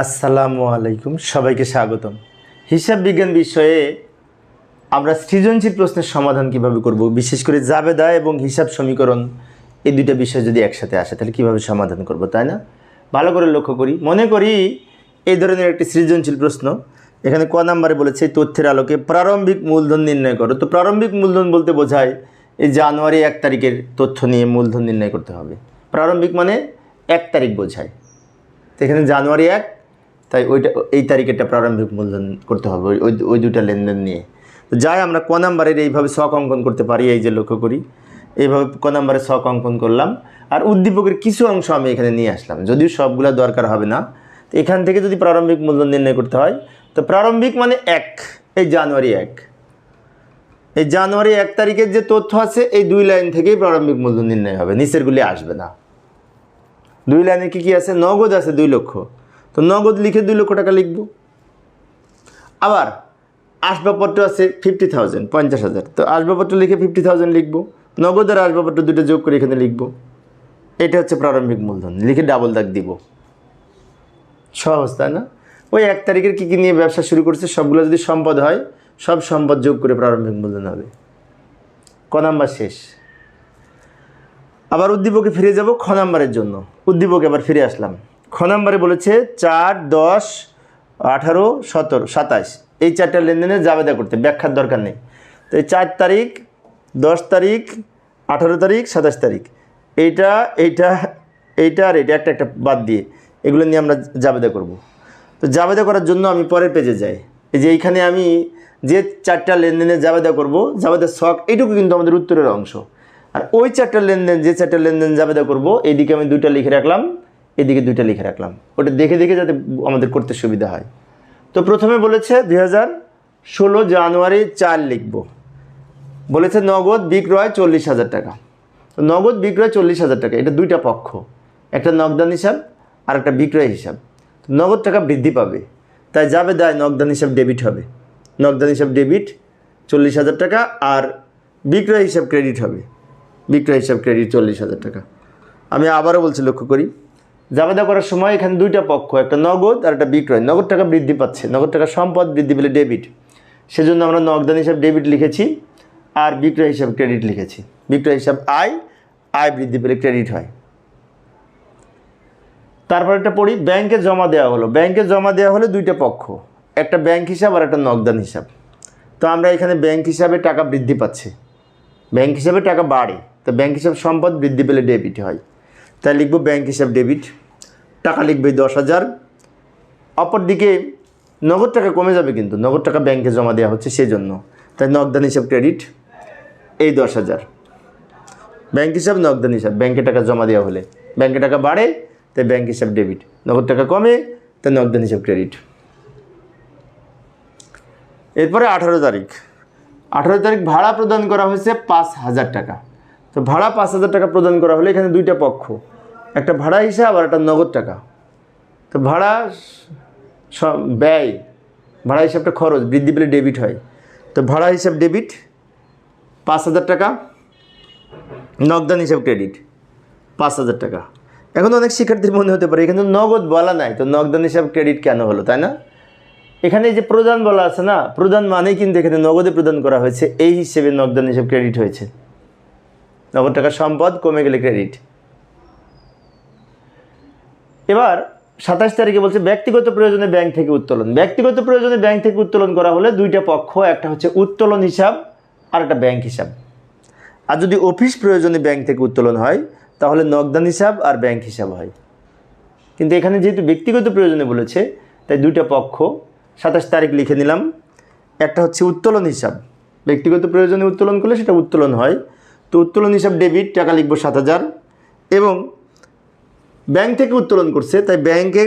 আসসালামু আলাইকুম, সবাইকে স্বাগতম। হিসাব বিজ্ঞান বিষয়ে আমরা সৃজনশীল প্রশ্নের সমাধান কীভাবে করব, বিশেষ করে জাবেদা এবং হিসাব সমীকরণ, এই দুইটা বিষয় যদি একসাথে আসে, তাহলে কীভাবে সমাধান করব, তাই না? ভালো করে লক্ষ্য করি। মনে করি এই ধরনের একটি সৃজনশীল প্রশ্ন, এখানে ক নাম্বারে বলেছে তথ্যের আলোকে প্রারম্ভিক মূলধন নির্ণয় করো। তো প্রারম্ভিক মূলধন বলতে বোঝায়, এই জানুয়ারি এক তারিখের তথ্য নিয়ে মূলধন নির্ণয় করতে হবে। প্রারম্ভিক মানে এক তারিখ বোঝায়। তো এখানে জানুয়ারি এক তাই ওইটা, এই তারিখেরটা প্রারম্ভিক মূলধন করতে হবে, ওই ওই দুটা লেনদেন নিয়ে। তো যাই আমরা ক নাম্বারের এইভাবে শখ অঙ্কন করতে পারি, এই যে লক্ষ্য করি, এইভাবে ক নাম্বারে শখ অঙ্কন করলাম। আর উদ্দীপকের কিছু অংশ আমি এখানে নিয়ে আসলাম, যদিও সবগুলো দরকার হবে না। তো এখান থেকে যদি প্রারম্ভিক মূলধন নির্ণয় করতে হয়, তো প্রারম্ভিক মানে এক, এই জানুয়ারি এক। এই জানুয়ারি এক তারিখের যে তথ্য আছে, এই দুই লাইন থেকেই প্রারম্ভিক মূলধন নির্ণয় হবে নিচেরগুলি আসবে না। দুই লাইনে কি কি আছে? নগদ আছে দুই লক্ষ। তো নগদ লিখে দুই লক্ষ টাকা লিখব। আবার আসবাবপত্র আছে ফিফটি থাউজেন্ড পঞ্চাশ হাজার। তো আসবাবপত্র লিখে ফিফটি থাউজেন্ড লিখব। নগদ আর আসবাবপত্র দুটো যোগ করে এখানে লিখব। এটা হচ্ছে প্রারম্ভিক মূলধন। লিখে ডাবল দাগ দিব। সহজ, তাই না? ওই এক তারিখের কী কী নিয়ে ব্যবসা শুরু করছে, সবগুলো যদি সম্পদ হয়, সব সম্পদ যোগ করে প্রারম্ভিক মূলধন হবে। ক নাম্বার শেষ। আবার উদ্দীপকে ফিরে যাব খ নাম্বারের জন্য। উদ্দীপকে আবার ফিরে আসলাম। খ নাম্বারে বলেছে চার, দশ, আঠারো, সতেরো সাতাশ এই চারটা লেনদেনে জাবেদা করতে, ব্যাখ্যার দরকার নেই। তো এই চার তারিখ, দশ তারিখ, আঠারো তারিখ, সাতাশ তারিখ। এইটা এইটা এইটা আর এইটা একটা একটা বাদ দিয়ে এগুলো নিয়ে আমরা জাবেদা করব। তো জাবেদা করার জন্য আমি পরের পেজে যাই। এই যে এইখানে আমি যে চারটা লেনদেনে জাবেদা করব জাবেদার শখ, এইটুকু কিন্তু আমাদের উত্তরের অংশ। আর ওই চারটা লেনদেন, যে চারটা লেনদেন জাবেদা করব, এইদিকে আমি দুইটা লিখে রাখলাম। এদিকে দুইটা লিখে রাখলাম। ওটা দেখে দেখে যাতে আমাদের করতে সুবিধা হয়। তো প্রথমে বলেছে দুই হাজার ষোলো জানুয়ারি চার লিখব। বলেছে নগদ বিক্রয় চল্লিশ হাজার টাকা। তো নগদ বিক্রয় চল্লিশ হাজার টাকা, এটা দুইটা পক্ষ। একটা নগদান হিসাব আর একটা বিক্রয় হিসাব। নগদ টাকা বৃদ্ধি পাবে। তাই যাবে দায় নগদান হিসাব ডেবিট হবে। নগদান হিসাব ডেবিট চল্লিশ হাজার টাকা আর বিক্রয় হিসাব ক্রেডিট হবে। বিক্রয় হিসাব ক্রেডিট চল্লিশ হাজার টাকা। আমি আবারও বলছি, লক্ষ্য করি। জাবেদা করার সময় এখানে দুইটা পক্ষ, একটা নগদ আর একটা বিক্রয়। নগদ টাকা বৃদ্ধি পাচ্ছে, নগদ টাকা সম্পদ বৃদ্ধি পেলে ডেবিট সেজন্য আমরা নগদান হিসাব ডেবিট লিখেছি আর বিক্রয় হিসাব ক্রেডিট লিখেছি। বিক্রয় হিসাব আয় আয় বৃদ্ধি পেলে ক্রেডিট হয়। তারপর একটা পড়ি, ব্যাংকে জমা দেওয়া হলো। ব্যাংকে জমা দেওয়া হলে দুইটা পক্ষ, একটা ব্যাংক হিসাব আর একটা নগদান হিসাব। তো আমরা এখানে ব্যাংক হিসাবে টাকা বৃদ্ধি পাচ্ছে। ব্যাংক হিসাবে টাকা বাড়ে, তো ব্যাংক হিসাব সম্পদ বৃদ্ধি পেলে ডেবিট হয়। তাই লিখব ব্যাংক হিসাব ডেবিট টাকা লিখবে দশ হাজার। অপরদিকে নগদ টাকা কমে যাবে কিন্তু, নগদ টাকা ব্যাংকে জমা দেওয়া হচ্ছে সেই জন্য তাই নগদান হিসাব ক্রেডিট এই দশ হাজার। ব্যাংক হিসাব নগদান হিসাব ব্যাংকে টাকা জমা দেওয়া হলে। ব্যাংকে টাকা বাড়ে, তাই ব্যাংক হিসাব ডেবিট নগদ টাকা কমে, তাই নগদান হিসাব ক্রেডিট এরপরে আঠারো তারিখ। আঠারো তারিখ ভাড়া প্রদান করা হয়েছে পাঁচ হাজার টাকা। তো ভাড়া পাঁচ হাজার টাকা প্রদান করা হলে এখানে দুইটা পক্ষ। একটা ভাড়া হিসাব আর একটা নগদ টাকা। তো ভাড়া ব্যয়, ভাড়া হিসাবটা খরচ, বৃদ্ধি পেলে ডেবিট হয়। তো ভাড়া হিসাব ডেবিট পাঁচ হাজার টাকা, নগদান হিসাব ক্রেডিট পাঁচ হাজার টাকা। এখন অনেক শিক্ষার্থীর মনে হতে পারে, এখানে নগদ বলা নাই, তো নগদান হিসাব ক্রেডিট কেন হলো, তাই না? এখানে যে প্রদান বলা আছে না, প্রদান মানেই কিন্তু এখানে নগদে প্রদান করা হয়েছে, এই হিসেবে নগদান হিসাব ক্রেডিট হয়েছে। নগদ টাকা সম্পদ কমে গেলে ক্রেডিট এবার সাতাশ তারিখে বলছে ব্যক্তিগত প্রয়োজনে ব্যাংক থেকে উত্তোলন। ব্যক্তিগত প্রয়োজনে ব্যাংক থেকে উত্তোলন করা হলে দুইটা পক্ষ, একটা হচ্ছে উত্তোলন হিসাব আর একটা ব্যাংক হিসাব। আর যদি অফিস প্রয়োজনে ব্যাংক থেকে উত্তোলন হয়, তাহলে নগদান হিসাব আর ব্যাংক হিসাব হয়। কিন্তু এখানে যেহেতু ব্যক্তিগত প্রয়োজনে বলেছে, তাই দুইটা পক্ষ, সাতাশ তারিখ লিখে নিলাম। একটা হচ্ছে উত্তোলন হিসাব। ব্যক্তিগত প্রয়োজনে উত্তোলন করলে সেটা উত্তোলন হয়। তো উত্তোলন হিসাব ডেবিট, টাকা লিখব সাত হাজার। এবং ব্যাংক থেকে উত্তোলন করছে, তাই ব্যাংকে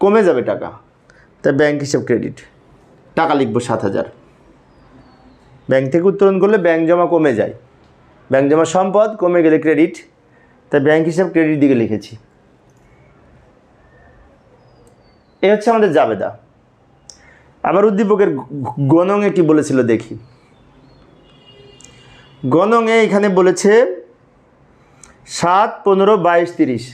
কমে যাবে টাকা। তাই ব্যাংক হিসাব ক্রেডিট টাকা লিখব সাত হাজার। ব্যাংক থেকে উত্তোলন করলে ব্যাংক জমা কমে যায়। ব্যাংক জমা সম্পদ কমে গেলে ক্রেডিট তাই ব্যাংক হিসাব ক্রেডিট দিকে লিখেছি। এ হচ্ছে আমাদের জাবেদা। আবার উদ্দীপকের গণং এটি বলেছিল, দেখি। গণংয়ে এখানে বলেছে, সাত, পনেরো, বাইশ, তিরিশ।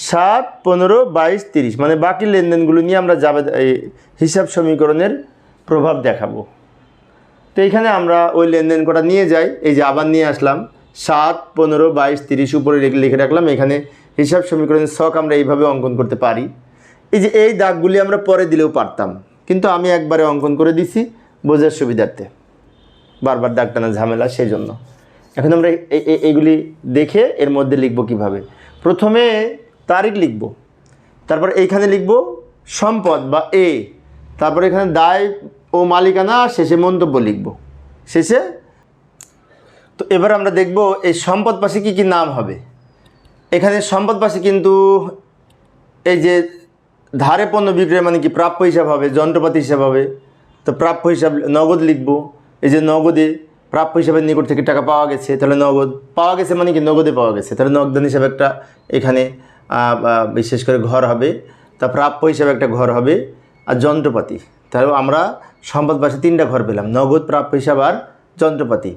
সাত, পনেরো, বাইশ, তিরিশ। মানে বাকি লেনদেনগুলো নিয়ে আমরা যাবে হিসাব সমীকরণের প্রভাব দেখাবো। তো এইখানে আমরা ওই লেনদেন কটা নিয়ে যাই। এই যে আবার নিয়ে আসলাম। সাত, পনেরো, বাইশ, তিরিশ উপরে লিখে রাখলাম। এখানে হিসাব সমীকরণের শখ আমরা এইভাবে অঙ্কন করতে পারি। এই যে এই দাগগুলি আমরা পরে দিলেও পারতাম। কিন্তু আমি একবারে অঙ্কন করে দিছি বোঝার সুবিধার্থে। বারবার দাগ টানা ঝামেলা সেই জন্য এখন আমরা এই- এই- এইগুলি দেখে এর মধ্যে লিখব কীভাবে? প্রথমে তারিখ লিখব। তারপর এইখানে লিখব সম্পদ বা এ। তারপর এখানে দায় ও মালিকানা শেষে মন্তব্য লিখব। শেষে তো এবার আমরা দেখব এই সম্পদ পাশে কী কী নাম হবে। এখানে সম্পদ পাশে কিন্তু এই যে ধারে পণ্য বিক্রয় মানে কি প্রাপ্য হিসাব হবে, যন্ত্রপাতি হিসাব হবে। তো প্রাপ্য হিসাব নগদ লিখব। এই যে নগদে প্রাপ্য হিসাবের নিকট থেকে টাকা পাওয়া গেছে, তাহলে নগদ। পাওয়া গেছে মানে কি নগদে পাওয়া গেছে। তাহলে নগদান হিসাবে একটা এখানে বিশেষ করে ঘর হবে, তা প্রাপ্য হিসাবে একটা ঘর হবে আর যন্ত্রপাতি। তাহলে আমরা সম্পদ পাশে তিনটা ঘর পেলাম, নগদ, প্রাপ্য হিসাব আর যন্ত্রপাতি।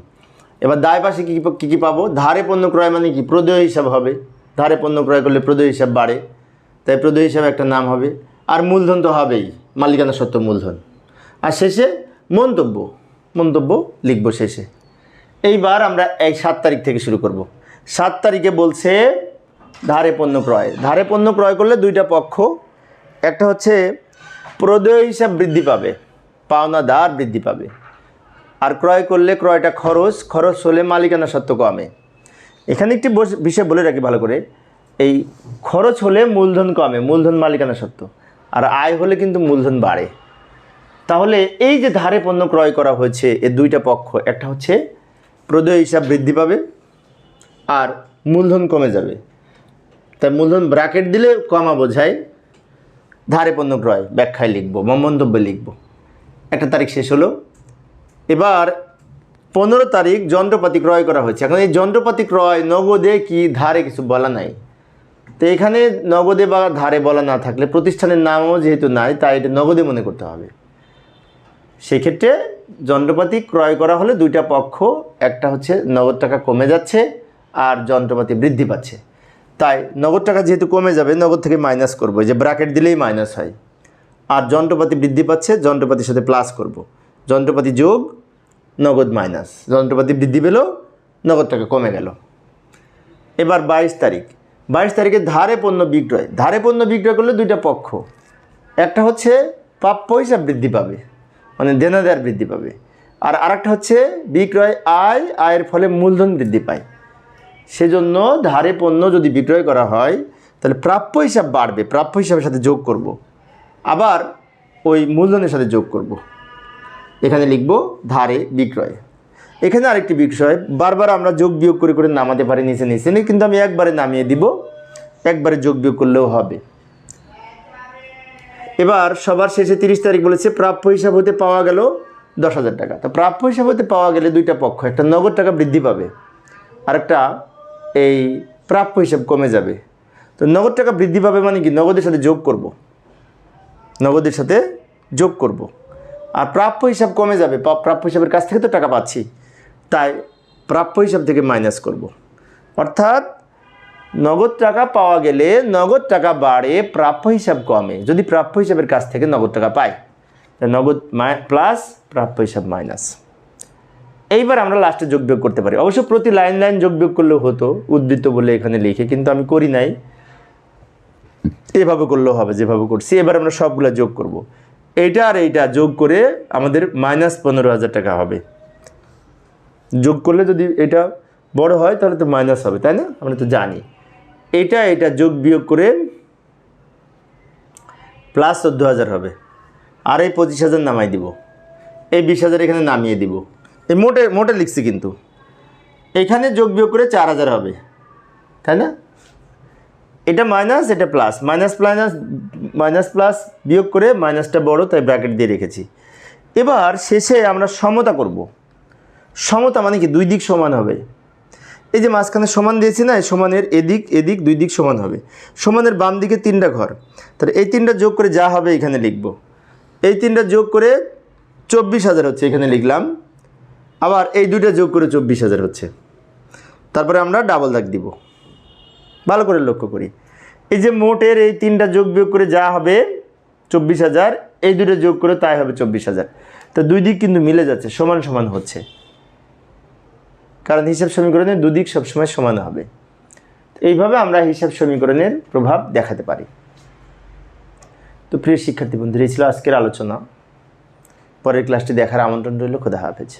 এবার দায় পাশে কী কী কী পাবো? ধারে পণ্য ক্রয় মানে কি? প্রদেয় হিসাব হবে। ধারে পণ্য ক্রয় করলে প্রদেয় হিসাব বাড়ে, তাই প্রদেয় হিসাবে একটা নাম হবে। আর মূলধন তো হবেই, মালিকানা সত্ত্ব মূলধন। আর শেষে মন্তব্য মন্তব্য লিখব শেষে। এইবার আমরা এই সাত তারিখ থেকে শুরু করব। সাত তারিখে বলছে ধারে পণ্য ক্রয়। ধারে পণ্য ক্রয় করলে দুইটা পক্ষ, একটা হচ্ছে প্রদেয় হিসাব বৃদ্ধি পাবে, পাওনা দার বৃদ্ধি পাবে। আর ক্রয় করলে ক্রয়টা খরচ খরচ হলে মালিকানা সত্ত্ব কমে। এখানে একটি বিষয় বলে রাখি ভালো করে। এই খরচ হলে মূলধন কমে, মূলধন মালিকানা সত্ত্ব আর আয় হলে কিন্তু মূলধন বাড়ে। তাহলে এই যে ধারে পণ্য ক্রয় করা হয়েছে, এ দুইটা পক্ষ, একটা হচ্ছে প্রদেয় হিসাব বৃদ্ধি পাবে, আর মূলধন কমে যাবে। তাই মূলধন ব্র্যাকেট দিলে কমা বোঝায়, ধারে পণ্য ক্রয় ব্যাখ্যায় লিখব মন্তব্যে লিখব। একটা তারিখ শেষ হলো। এবার পনেরো তারিখ যন্ত্রপাতি ক্রয় করা হয়েছে। এখন এই যন্ত্রপাতি ক্রয় নগদে কি ধারে কিছু বলা নাই? তো এখানে নগদে বা ধারে বলা না থাকলে প্রতিষ্ঠানের নামও যেহেতু নাই, তাই এটা নগদে মনে করতে হবে। সেক্ষেত্রে যন্ত্রপাতি ক্রয় করা হলে দুইটা পক্ষ, একটা হচ্ছে নগদ টাকা কমে যাচ্ছে আর যন্ত্রপাতি বৃদ্ধি পাচ্ছে। তাই নগদ টাকা যেহেতু কমে যাবে, নগদ থেকে মাইনাস করব। যে ব্র্যাকেট দিলেই মাইনাস হয়। আর যন্ত্রপাতি বৃদ্ধি পাচ্ছে, যন্ত্রপাতির সাথে প্লাস করব। যন্ত্রপাতি যোগ, নগদ মাইনাস যন্ত্রপাতি বৃদ্ধি পেল, নগদ টাকা কমে গেল। এবার বাইশ তারিখ। বাইশ তারিখে ধারে পণ্য বিক্রয়। ধারে পণ্য বিক্রয় করলে দুইটা পক্ষ। একটা হচ্ছে প্রাপ্য হিসাব বৃদ্ধি পাবে মানে দেনাদার বৃদ্ধি পাবে। আর আরেকটা হচ্ছে বিক্রয় আয়, আয়ের ফলে মূলধন বৃদ্ধি পায়। সেজন্য ধারে পণ্য যদি বিক্রয় করা হয়, তাহলে প্রাপ্য হিসাব বাড়বে, প্রাপ্য হিসাবের সাথে যোগ করব। আবার ওই মূলধনের সাথে যোগ করব। এখানে লিখব ধারে বিক্রয় এখানে আরেকটি বিষয়, বারবার আমরা যোগ বিয়োগ করে করে নামাতে পারি, নিচে নিচে কিন্তু আমি একবারে নামিয়ে দিব, একবারে যোগ বিয়োগ করলেও হবে এবার সবার শেষে তিরিশ তারিখ বলেছে, প্রাপ্য হিসাব হতে পাওয়া গেল দশ হাজার টাকা তো প্রাপ্য হিসাব হতে পাওয়া গেলে দুইটা পক্ষ, একটা নগদ টাকা বৃদ্ধি পাবে, আরেকটা এই প্রাপ্য হিসাব কমে যাবে। তো নগদ টাকা বৃদ্ধি পাবে মানে কি? নগদের সাথে যোগ করব। নগদের সাথে যোগ করব। আর প্রাপ্য হিসাব কমে যাবে। প্রাপ্য হিসাবের কাছ থেকে তো টাকা পাচ্ছি। তাই প্রাপ্য হিসাব থেকে মাইনাস করব। অর্থাৎ নগদ টাকা পাওয়া গেলে নগদ টাকা বাড়ে, প্রাপ্য হিসাব কমে। যদি প্রাপ্য হিসাবের কাছ থেকে নগদ টাকা তা নগদ প্লাস প্রাপ্য হিসাব মাইনাস। এইবার আমরা লাস্টে যোগ বিয়োগ করতে পারি। অবশ্য প্রতি লাইন লাইন যোগ বিয়োগ করলেও হতো, উদ্বৃত্ত বলে এখানে লিখে, কিন্তু আমি করি নাই। এভাবে করলেও হবে, যেভাবে করছি, এবার আমরা সবগুলো যোগ করব। এইটা আর এইটা যোগ করে আমাদের মাইনাস পনেরো হাজার টাকা হবে। যোগ করলে যদি এটা বড় হয়, তাহলে তো মাইনাস হবে, তাই না? আমরা তো জানি। এটা এটা যোগ বিয়োগ করে প্লাস চোদ্দ হাজার হবে। আর এই পঁচিশ হাজার নামাই দিব। এই বিশ হাজার এখানে নামিয়ে দিব। এই মোটে মোটে লিখছি কিন্তু। এখানে যোগ বিয়োগ করে চার হাজার হবে। তাই না? এটা মাইনাস এটা plus minus plus minus plus বিয়োগ করে মাইনাসটা বড়, তাই ব্র্যাকেট দিয়ে রেখেছি। এবার শেষে আমরা সমতা করব। সমতা মানে কি? দুই দিক সমান হবে। এই যে মাঝখানে সমান দিয়েছি না সমানের এদিক এদিক, দুই দিক সমান হবে। সমানের বাম দিকে তিনটা ঘর। তাহলে এই তিনটা যোগ করে যা হবে এখানে লিখব। এই তিনটা যোগ করে চব্বিশ হাজার হচ্ছে, এখানে লিখলাম। আবার এই দুইটা যোগ করে চব্বিশ হাজার হচ্ছে। তারপরে আমরা ডাবল দাগ দিব। ভালো করে লক্ষ্য করি। এই যে মোটের এই তিনটা যোগ বিয়োগ করে যা হবে চব্বিশ হাজার, এই দুটো যোগ করে তাই হবে চব্বিশ হাজার। তো দুই দিক কিন্তু মিলে যাচ্ছে, সমান সমান হচ্ছে। কারণ হিসাব সমীকরণের দুদিক সবসময় সমান হবে। এইভাবে আমরা হিসাব সমীকরণের প্রভাব দেখাতে পারি। তো প্রিয় শিক্ষার্থী বন্ধুরা, এই ছিল আজকের আলোচনা। পরের ক্লাসটি দেখার আমন্ত্রণ রইল। খোদা হাফেজ।